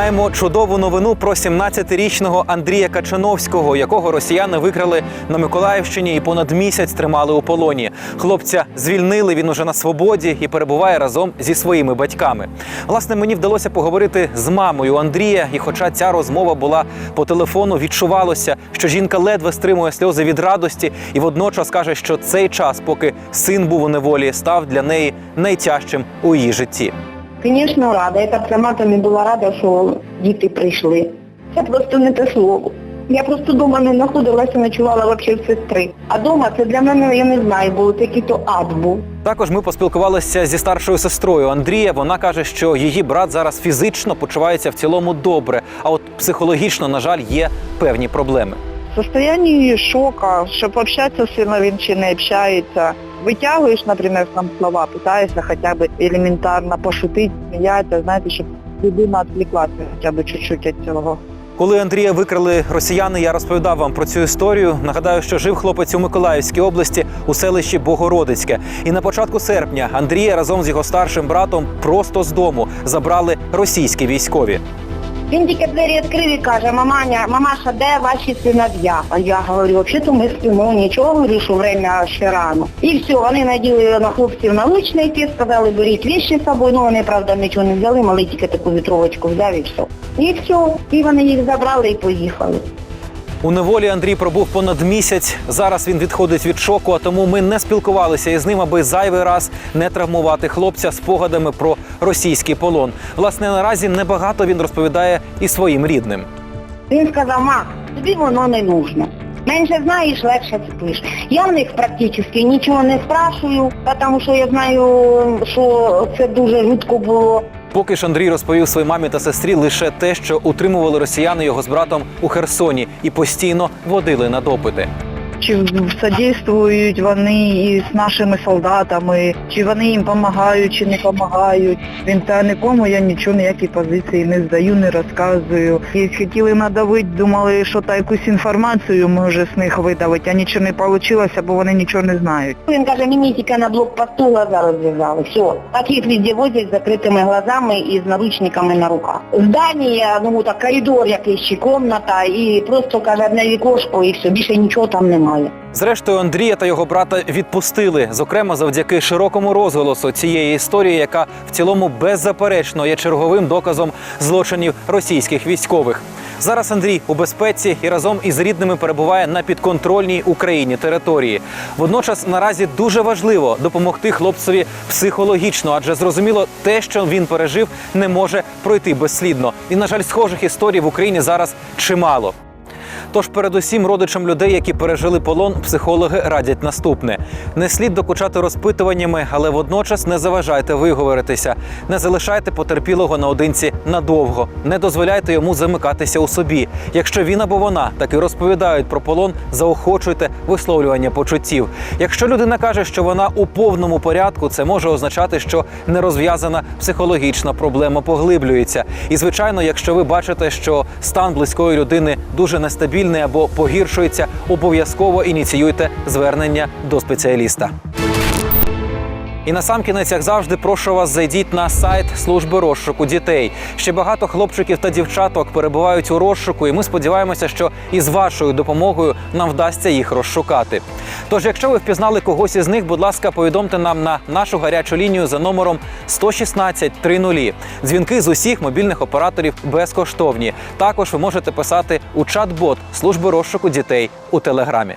Маємо чудову новину про 17-річного Андрія Качановського, якого росіяни викрали на Миколаївщині і понад місяць тримали у полоні. Хлопця звільнили. Він уже на свободі і перебуває разом зі своїми батьками. Власне, мені вдалося поговорити з мамою Андрія, і хоча ця розмова була по телефону, відчувалося, що жінка ледве стримує сльози від радості, і водночас каже, що цей час, поки син був у неволі, став для неї найтяжчим у її житті. Звісно, рада. Я так сама то не була рада, що діти прийшли. Це просто не те слово. Я просто вдома не знаходилася, ночувала взагалі в сестри. А вдома це для мене, я не знаю, був такий то ад був. Також ми поспілкувалися зі старшою сестрою Андрія. Вона каже, що її брат зараз фізично почувається в цілому добре, а от психологічно, на жаль, є певні проблеми. В состоянии шока, щоб общаться с сыном, він чи не общается. Вытягиваешь, например, там слова, пытаешься хотя бы элементарно пошутить, сміятися, знаєте, щоб людина відвлеклася хоча б чуть-чуть від цього. Коли Андрія викрали росіяни, я розповідав вам про цю історію. Нагадаю, що жив хлопець у Миколаївській області у селищі Богородицьке. І на початку серпня Андрія разом з його старшим братом просто з дому забрали російські військові. Він тільки двері відкрив і каже, маманя, мамаша, де ваші синов'я? А я говорю, взагалі ми спимо, нічого, говорю, що время ще рано. І все, вони наділи на хлопців наличники, сказали, беріть віші з собою, ну вони, правда, нічого не взяли, малий тільки таку вітровочку взяв і все. І все, і вони їх забрали і поїхали. У неволі Андрій пробув понад місяць. Зараз він відходить від шоку, а тому ми не спілкувалися із ним, аби зайвий раз не травмувати хлопця спогадами про російський полон. Власне, наразі небагато він розповідає і своїм рідним. Він сказав, ма, тобі воно не нужно. Менше знаєш, легше спиш. Я в них практично нічого не спрашую, тому що я знаю, що це дуже жутко було. Поки ж Андрій розповів своїй мамі та сестрі лише те, що утримували росіяни його з братом у Херсоні і постійно водили на допити. Чи содействують вони із нашими солдатами, чи вони їм допомагають, чи не допомагають. Він та нікому я нічого, ніякі позиції не здаю, не розказую. І хотіли надавити, думали, що та якусь інформацію може з них видавити, а нічого не вийшло, бо вони нічого не знають. Він каже, мені тільки на блокпосту глаза розв'язали. Все. Так їх везде возять з закритими глазами і з наручниками на руках. Здання, ну так коридор якийсь чи комната, і просто каже одне вікошко і все, більше нічого там немає. Зрештою, Андрія та його брата відпустили, зокрема завдяки широкому розголосу цієї історії, яка в цілому беззаперечно є черговим доказом злочинів російських військових. Зараз Андрій у безпеці і разом із рідними перебуває на підконтрольній Україні території. Водночас наразі дуже важливо допомогти хлопцеві психологічно, адже зрозуміло, те, що він пережив, не може пройти безслідно. І на жаль, схожих історій в Україні зараз чимало. Тож, передусім, родичам людей, які пережили полон, психологи радять наступне: не слід докучати розпитуваннями, але водночас не заважайте виговоритися, не залишайте потерпілого наодинці надовго, не дозволяйте йому замикатися у собі. Якщо він або вона таки розповідають про полон, заохочуйте висловлювання почуттів. Якщо людина каже, що вона у повному порядку, це може означати, що нерозв'язана психологічна проблема поглиблюється. І звичайно, якщо ви бачите, що стан близької людини дуже нестабільний або погіршується, обов'язково ініціюйте звернення до спеціаліста. І на сам кінець, як завжди, прошу вас, зайдіть на сайт служби розшуку дітей. Ще багато хлопчиків та дівчаток перебувають у розшуку, і ми сподіваємося, що із вашою допомогою нам вдасться їх розшукати. Тож, якщо ви впізнали когось із них, будь ласка, повідомте нам на нашу гарячу лінію за номером 116 30. Дзвінки з усіх мобільних операторів безкоштовні. Також ви можете писати у чат-бот служби розшуку дітей у телеграмі.